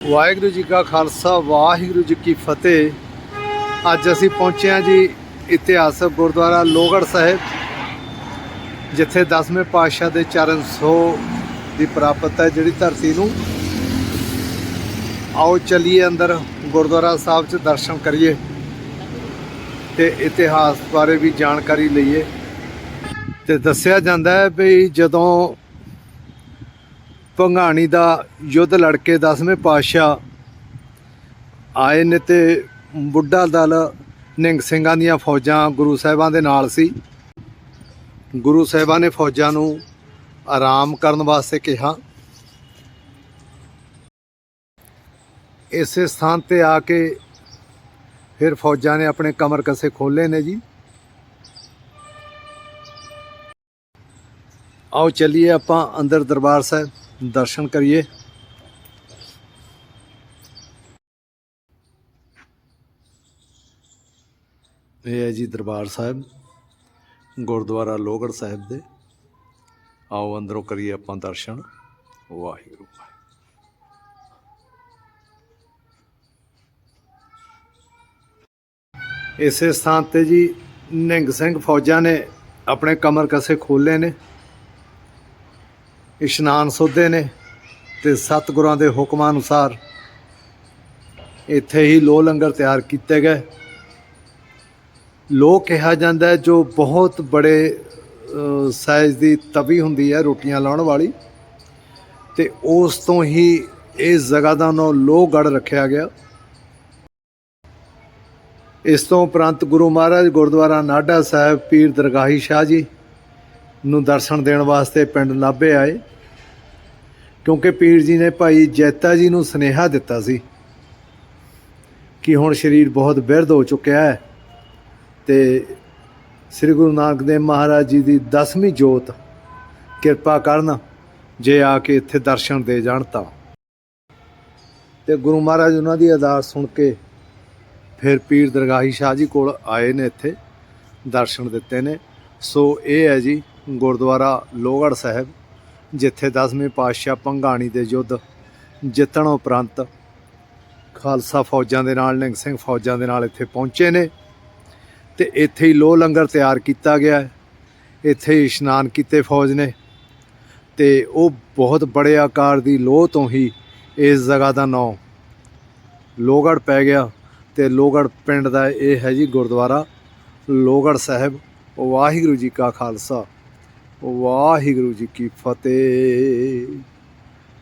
ਵਾਹਿਗੁਰੂ ਜੀ ਕਾ ਖਾਲਸਾ, ਵਾਹਿਗੁਰੂ ਜੀ ਕੀ ਫਤਿਹ। ਅੱਜ ਅਸੀਂ ਪਹੁੰਚੇ ਹਾਂ ਜੀ ਇਤਿਹਾਸਕ ਗੁਰਦੁਆਰਾ ਲੋਹਗੜ੍ਹ ਸਾਹਿਬ, ਜਿੱਥੇ 10ਵੇਂ ਪਾਤਸ਼ਾਹ ਦੇ ਚਰਨ ਸੋ ਦੀ ਪ੍ਰਾਪਤ ਹੈ ਜਿਹੜੀ ਧਰਤੀ ਨੂੰ। ਆਓ ਚਲੀਏ ਅੰਦਰ ਗੁਰਦੁਆਰਾ ਸਾਹਿਬ 'ਚ ਦਰਸ਼ਨ ਕਰੀਏ ਤੇ ਇਤਿਹਾਸ ਬਾਰੇ ਵੀ ਜਾਣਕਾਰੀ ਲਈਏ। ਤੇ ਦੱਸਿਆ ਜਾਂਦਾ ਹੈ ਵੀ ਜਦੋਂ ਭੰਗਾਣੀ ਦਾ ਯੁੱਧ ਲੜ ਕੇ 10ਵੇਂ ਪਾਤਸ਼ਾਹ ਆਏ ਨੇ ਤੇ ਬੁੱਢਾ ਦਲ ਨਿੰਗ ਸਿੰਘਾਂ ਦੀਆਂ ਫੌਜਾਂ ਗੁਰੂ ਸਾਹਿਬਾਂ ਦੇ ਨਾਲ ਸੀ। ਗੁਰੂ ਸਾਹਿਬਾਂ ਨੇ ਫੌਜਾਂ ਨੂੰ ਆਰਾਮ ਕਰਨ ਵਾਸਤੇ ਕਿਹਾ। ਇਸੇ ਸਥਾਨ ਤੇ ਆ ਕੇ ਫਿਰ ਫੌਜਾਂ ਨੇ ਆਪਣੇ ਕਮਰ ਕਸੇ ਖੋਲੇ ਨੇ ਜੀ। ਆਓ ਚੱਲੀਏ ਆਪਾਂ ਅੰਦਰ ਦਰਬਾਰ ਸਾਹਿਬ। ਦਰਸ਼ਨ ਕਰੀਏ। ਇਹ ਹੈ ਜੀ ਦਰਬਾਰ ਸਾਹਿਬ, ਗੁਰਦੁਆਰਾ ਲੋਹਗੜ੍ਹ ਸਾਹਿਬ ਦੇ। ਆਓ ਅੰਦਰੋਂ ਕਰੀਏ ਆਪਾਂ ਦਰਸ਼ਨ। ਵਾਹਿਗੁਰੂ ਇਸੇ ਸਥਾਨ ਤੇ ਜੀ ਨਿੰਗ ਸਿੰਘ ਫੌਜਾਂ ਨੇ ਆਪਣੇ ਕਮਰ ਕਸੇ ਖੋਲੇ ਨੇ। ਇਸ਼ਨਾਨ ਸੋਧੇ ਨੇ ਤੇ ਸਤਿਗੁਰਾਂ ਦੇ ਹੁਕਮਾਂ ਅਨੁਸਾਰ ਇੱਥੇ ਹੀ ਲੋ ਲੰਗਰ ਤਿਆਰ ਕੀਤੇ ਗਏ। ਲੋ ਕਿਹਾ ਜਾਂਦਾ ਜੋ ਬਹੁਤ ਬੜੇ ਸਾਈਜ਼ ਦੀ ਤਵੀ ਹੁੰਦੀ ਹੈ ਰੋਟੀਆਂ ਲਾਉਣ ਵਾਲੀ ਤੇ ਉਸ ਤੋਂ ਹੀ ਇਸ ਜਗ੍ਹਾ ਦਾ ਨਾਮ ਲੋਹਗੜ੍ਹ ਰੱਖਿਆ ਗਿਆ। ਇਸ ਤੋਂ ਉਪਰੰਤ ਗੁਰੂ ਮਹਾਰਾਜ ਗੁਰਦੁਆਰਾ ਨਾਢਾ ਸਾਹਿਬ ਪੀਰ ਦਰਗਾਹੀ ਸ਼ਾਹ ਜੀ ਨੂੰ ਦਰਸ਼ਨ ਦੇਣ ਵਾਸਤੇ ਪਿੰਡ ਨਾਭੇ ਆਏ। ਕਿਉਂਕਿ ਪੀਰ ਜੀ ਨੇ ਭਾਈ ਜੈਤਾ ਜੀ ਨੂੰ ਸਨੇਹਾ ਦਿੱਤਾ ਸੀ ਕਿ ਹੁਣ ਸਰੀਰ ਬਹੁਤ ਬਿਰਧ ਹੋ ਚੁੱਕਿਆ ਹੈ ਤੇ ਸ੍ਰੀ ਗੁਰੂ ਨਾਨਕ ਦੇਵ ਮਹਾਰਾਜ ਜੀ ਦੀ 10ਵੀਂ ਜੋਤ ਕਿਰਪਾ ਕਰਨ ਜੇ ਆ ਕੇ ਇੱਥੇ ਦਰਸ਼ਨ ਦੇ ਜਾਣ ਤਾਂ। ਤੇ ਗੁਰੂ ਮਹਾਰਾਜ ਉਹਨਾਂ ਦੀ ਅਰਦਾਸ ਸੁਣ ਕੇ ਫਿਰ ਪੀਰ ਦਰਗਾਹੀ ਸ਼ਾਹ ਜੀ ਕੋਲ ਆਏ ਨੇ ਇੱਥੇ ਦਰਸ਼ਨ ਦਿੱਤੇ ਨੇ। ਸੋ ਇਹ ਹੈ ਜੀ ਗੁਰਦੁਆਰਾ ਲੋਹਗੜ੍ਹ ਸਾਹਿਬ। ਜਿੱਥੇ 10ਵੇਂ ਪਾਤਸ਼ਾਹ ਭੰਗਾਣੀ ਦੇ ਯੁੱਧ ਜਿੱਤਣ ਉਪਰੰਤ ਖਾਲਸਾ ਫੌਜਾਂ ਦੇ ਨਾਲ ਨਿੰਗ ਸਿੰਘ ਫੌਜਾਂ ਦੇ ਨਾਲ ਇੱਥੇ ਪਹੁੰਚੇ ਨੇ ਤੇ ਇੱਥੇ ਹੀ ਲੋਹ ਲੰਗਰ ਤਿਆਰ ਕੀਤਾ ਗਿਆ ਇੱਥੇ ਹੀ ਇਸ਼ਨਾਨ ਕੀਤੇ ਫੌਜ ਨੇ ਤੇ ਉਹ ਬਹੁਤ ਬੜੇ ਆਕਾਰ ਦੀ ਲੋਹ ਤੋਂ ਹੀ ਇਸ ਜਗ੍ਹਾ ਦਾ ਨਾਮ ਲੋਹਗੜ੍ਹ ਪੈ ਗਿਆ ਤੇ ਲੋਹਗੜ੍ਹ ਪਿੰਡ ਦਾ ਇਹ ਹੈ ਜੀ ਗੁਰਦੁਆਰਾ ਲੋਹਗੜ੍ਹ ਸਾਹਿਬ। ਵਾਹਿਗੁਰੂ ਜੀ ਕਾ ਖਾਲਸਾ। ਵਾਹਿਗੁਰੂ ਜੀ ਕੀ ਫਤਿਹ।